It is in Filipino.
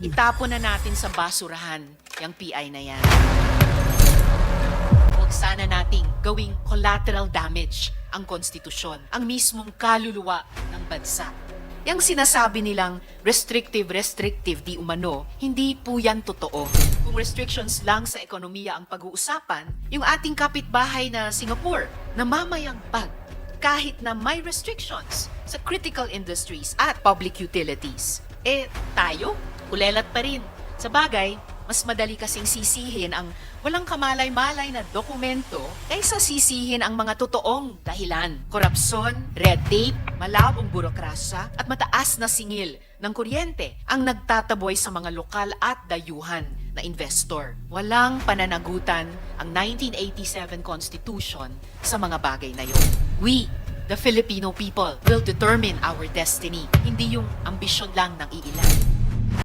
Itapon na natin sa basurahan yung PI na yan. Huwag sana nating gawing collateral damage ang konstitusyon, ang mismong kaluluwa ng bansa. Yang sinasabi nilang restrictive, restrictive di umano, hindi po yan totoo. Kung restrictions lang sa ekonomiya ang pag-uusapan, yung ating kapitbahay na Singapore, namamayagpag kahit na may restrictions sa critical industries at public utilities. Eh, tayo, kulelat pa rin. Sa bagay, mas madali kasing sisihin ang walang kamalay-malay na dokumento kaysa sisihin ang mga totoong dahilan. Korupsyon, red tape, malabong burokrasya at mataas na singil ng kuryente ang nagtataboy sa mga lokal at dayuhan na investor. Walang pananagutan ang 1987 Constitution sa mga bagay na yun. We, the Filipino people, will determine our destiny, hindi yung ambisyon lang ng iilan.